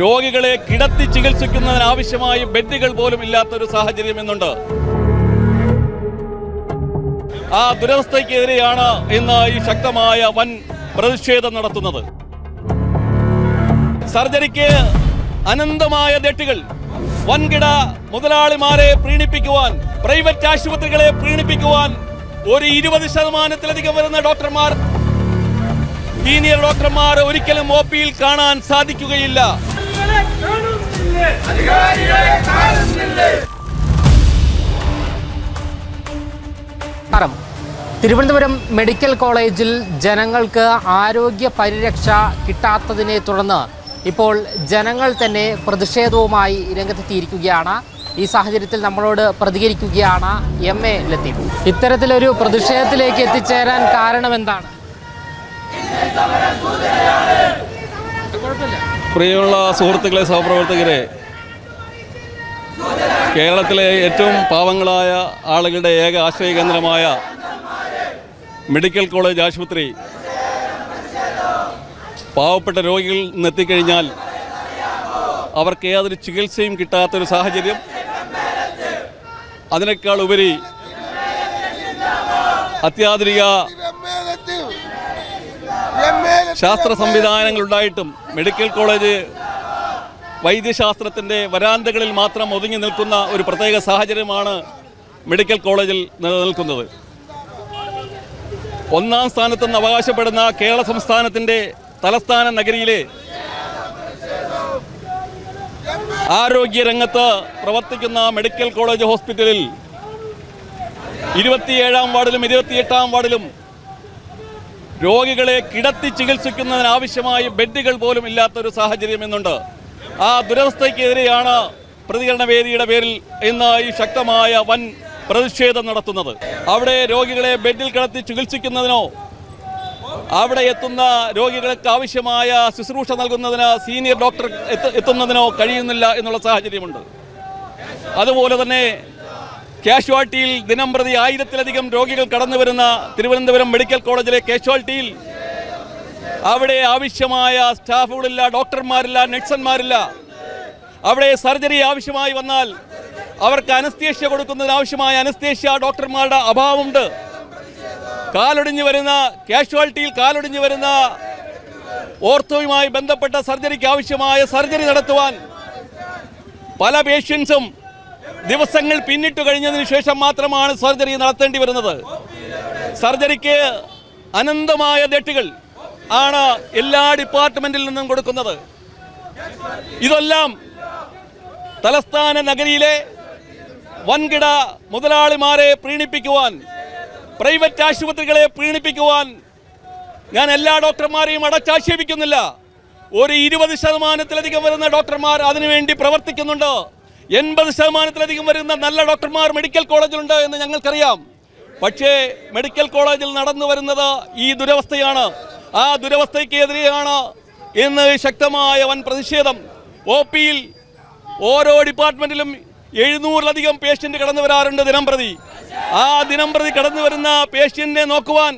രോഗികളെ കിടത്തി ചികിത്സിക്കുന്നതിന് ആവശ്യമായ ബെഡുകൾ പോലും ഇല്ലാത്തൊരു സാഹചര്യം എന്നുണ്ട് ആ ദുരവസ്ഥയ്ക്കെതിരെയാണ് ഇന്ന് ഈ ശക്തമായ വൻ പ്രതിഷേധം നടത്തുന്നത്. സർജറിക്ക് അനന്തമായ തെറ്റുകൾ വൻകിട മുതലാളിമാരെ പ്രീണിപ്പിക്കുവാൻ പ്രൈവറ്റ് ആശുപത്രികളെ പ്രീണിപ്പിക്കുവാൻ ഒരു ഇരുപത് ശതമാനത്തിലധികം വരുന്ന ഡോക്ടർമാർ സീനിയർ ഡോക്ടർമാർ ഒരിക്കലും ഒ കാണാൻ സാധിക്കുകയില്ല. തിരുവനന്തപുരം മെഡിക്കൽ കോളേജിൽ ജനങ്ങൾക്ക് ആരോഗ്യ പരിരക്ഷ കിട്ടാത്തതിനെ തുടർന്ന് ഇപ്പോൾ ജനങ്ങൾ തന്നെ പ്രതിഷേധവുമായി രംഗത്തെത്തിയിരിക്കുകയാണ്. ഈ സാഹചര്യത്തിൽ നമ്മളോട് പ്രതികരിക്കുകയാണ് എം എ ലത്തീഫ്. ഇത്തരത്തിലൊരു പ്രതിഷേധത്തിലേക്ക് എത്തിച്ചേരാൻ കാരണം എന്താണ്? പ്രിയമുള്ള സുഹൃത്തുക്കളെ സഹപ്രവർത്തകരെ കേരളത്തിലെ ഏറ്റവും പാവങ്ങളായ ആളുകളുടെ ഏക ആശ്രയ കേന്ദ്രമായ മെഡിക്കൽ കോളേജ് ആശുപത്രി പാവപ്പെട്ട രോഗികളിൽ നിന്നെത്തിക്കഴിഞ്ഞാൽ അവർക്ക് യാതൊരു ചികിത്സയും കിട്ടാത്തൊരു സാഹചര്യം. അതിനേക്കാൾ ഉപരി അത്യാധുനിക ശാസ്ത്ര സംവിധാനങ്ങളുണ്ടായിട്ടും മെഡിക്കൽ കോളേജ് വൈദ്യശാസ്ത്രത്തിന്റെ വരാന്തകളിൽ മാത്രം ഒതുങ്ങി നിൽക്കുന്ന ഒരു പ്രത്യേക സാഹചര്യമാണ് മെഡിക്കൽ കോളേജിൽ നിലനിൽക്കുന്നത്. ഒന്നാം സ്ഥാനത്തെന്ന് അവകാശപ്പെടുന്ന കേരള സംസ്ഥാനത്തിന്റെ തലസ്ഥാന നഗരിയിലെ ആരോഗ്യരംഗത്ത് പ്രവർത്തിക്കുന്ന മെഡിക്കൽ കോളേജ് ഹോസ്പിറ്റലിൽ ഇരുപത്തിയേഴാം വാർഡിലും ഇരുപത്തിയെട്ടാം വാർഡിലും രോഗികളെ കിടത്തി ചികിത്സിക്കുന്നതിനാവശ്യമായ ബെഡുകൾ പോലും ഇല്ലാത്തൊരു സാഹചര്യം എന്നുണ്ട് ആ ദുരവസ്ഥയ്ക്കെതിരെയാണ് പ്രതികരണ വേദിയുടെ പേരിൽ ഇന്ന് ഈ ശക്തമായ വൻ പ്രതിഷേധം നടത്തുന്നത്. അവിടെ രോഗികളെ ബെഡിൽ കിടത്തി ചികിത്സിക്കുന്നതിനോ അവിടെ എത്തുന്ന രോഗികൾക്ക് ആവശ്യമായ ശുശ്രൂഷ നൽകുന്നതിന് സീനിയർ ഡോക്ടർ എത്തുന്നതിനോ കഴിയുന്നില്ല എന്നുള്ള സാഹചര്യമുണ്ട്. അതുപോലെ തന്നെ കാഷ്വാലിറ്റിയിൽ ദിനം പ്രതി ആയിരത്തിലധികം രോഗികൾ കടന്നു വരുന്ന തിരുവനന്തപുരം മെഡിക്കൽ കോളേജിലെ കാഷ്വാലിറ്റിയിൽ അവിടെ ആവശ്യമായ സ്റ്റാഫുകളില്ല ഡോക്ടർമാരില്ല നഴ്സന്മാരില്ല അവിടെ സർജറി ആവശ്യമായി വന്നാൽ അവർക്ക് അനസ്തേഷ്യ കൊടുക്കുന്നതിന് ആവശ്യമായ അനസ്തേഷ്യ ഡോക്ടർമാരുടെ അഭാവമുണ്ട്. കാലൊടിഞ്ഞു വരുന്ന കാഷ്വാലിറ്റിയിൽ കാലൊടിഞ്ഞു വരുന്ന ഓർത്തോയുമായി ബന്ധപ്പെട്ട സർജറിക്ക് ആവശ്യമായ സർജറി നടത്തുവാൻ പല പേഷ്യൻസും ദിവസങ്ങൾ പിന്നിട്ട് കഴിഞ്ഞതിന് ശേഷം മാത്രമാണ് സർജറി നടത്തേണ്ടി വരുന്നത്. സർജറിക്ക് അനന്തമായ തെറ്റുകൾ ആണ് എല്ലാ ഡിപ്പാർട്ട്മെന്റിൽ നിന്നും കൊടുക്കുന്നത്. ഇതെല്ലാം തലസ്ഥാന നഗരിയിലെ വൻകിട മുതലാളിമാരെ പ്രീണിപ്പിക്കുവാൻ പ്രൈവറ്റ് ആശുപത്രികളെ പ്രീണിപ്പിക്കുവാൻ ഞാൻ എല്ലാ ഡോക്ടർമാരെയും അടച്ചാക്ഷേപിക്കുന്നില്ല. ഒരു ഇരുപത് ശതമാനത്തിലധികം വരുന്ന ഡോക്ടർമാർ അതിനുവേണ്ടി പ്രവർത്തിക്കുന്നുണ്ട്. എൺപത് ശതമാനത്തിലധികം വരുന്ന നല്ല ഡോക്ടർമാർ മെഡിക്കൽ കോളേജിലുണ്ട് എന്ന് ഞങ്ങൾക്കറിയാം. പക്ഷേ മെഡിക്കൽ കോളേജിൽ നടന്നു വരുന്നത് ഈ ദുരവസ്ഥയാണ്. ആ ദുരവസ്ഥയ്ക്കെതിരെയാണ് ഇന്ന് ശക്തമായ വൻ പ്രതിഷേധം. ഒ പിയിൽ ഓരോ ഡിപ്പാർട്ട്മെന്റിലും എഴുന്നൂറിലധികം പേഷ്യന്റ് കടന്നു വരാറുണ്ട് ദിനം പ്രതി ആ ദിനം പ്രതി കടന്നു വരുന്ന പേഷ്യന്റിനെ നോക്കുവാൻ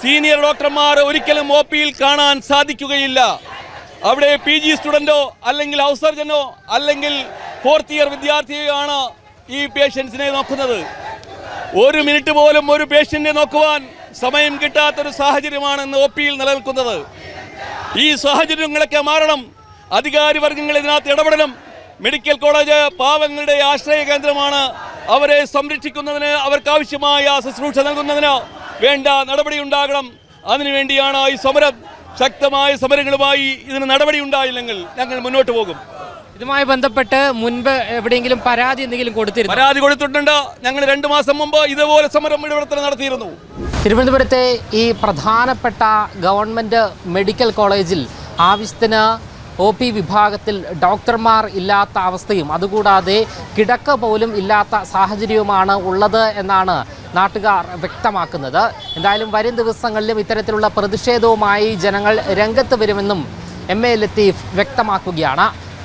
സീനിയർ ഡോക്ടർമാർ ഒരിക്കലും ഒ പിയിൽ കാണാൻ സാധിക്കുകയില്ല. അവിടെ പി ജി സ്റ്റുഡന്റോ അല്ലെങ്കിൽ ഔസർജനോ അല്ലെങ്കിൽ ഫോർത്ത് ഇയർ വിദ്യാർത്ഥിയോ ആണ് ഈ പേഷ്യൻസിനെ നോക്കുന്നത്. ഒരു മിനിറ്റ് പോലും ഒരു പേഷ്യന്റിനെ നോക്കുവാൻ സമയം കിട്ടാത്തൊരു സാഹചര്യമാണ് ഇന്ന് ഒ പിയിൽ നിലനിൽക്കുന്നത്. ഈ സാഹചര്യങ്ങളൊക്കെ മാറണം. അധികാരി വർഗങ്ങൾ ഇതിനകത്ത് ഇടപെടണം. മെഡിക്കൽ കോളേജ് പാവങ്ങളുടെ ആശ്രയ കേന്ദ്രമാണ്. അവരെ സംരക്ഷിക്കുന്നതിന് അവർക്കാവശ്യമായ ശുശ്രൂഷ നൽകുന്നതിന് വേണ്ട നടപടി ഉണ്ടാകണം. അതിനുവേണ്ടിയാണ് ഈ സമരം. ശക്തമായ സമരങ്ങളുമായി ഇതിന് നടപടി ഉണ്ടായില്ലെങ്കിൽ ഞങ്ങൾ മുന്നോട്ട് പോകും. ഇതുമായി ബന്ധപ്പെട്ട് മുൻപ് എവിടെയെങ്കിലും പരാതി എന്തെങ്കിലും കൊടുത്തിരുന്നു? പരാതി കൊടുത്തിട്ടുണ്ട്. ഞങ്ങൾ രണ്ടു മാസം മുമ്പ് ഇതുപോലെ സമരം ഇടപെടൽ നടത്തിയിരുന്നു. തിരുവനന്തപുരത്തെ ഈ പ്രധാനപ്പെട്ട ഗവൺമെന്റ് മെഡിക്കൽ കോളേജിൽ ആവശ്യത്തിന് ഒ പി വിഭാഗത്തിൽ ഡോക്ടർമാർ ഇല്ലാത്ത അവസ്ഥയും അതുകൂടാതെ കിടക്ക പോലും ഇല്ലാത്ത സാഹചര്യവുമാണ് ഉള്ളത് എന്നാണ് നാട്ടുകാർ വ്യക്തമാക്കുന്നത്. എന്തായാലും വരും ദിവസങ്ങളിലും ഇത്തരത്തിലുള്ള പ്രതിഷേധവുമായി ജനങ്ങൾ രംഗത്ത് വരുമെന്നും എം എ ലത്തീഫ് വ്യക്തമാക്കുകയാണ്.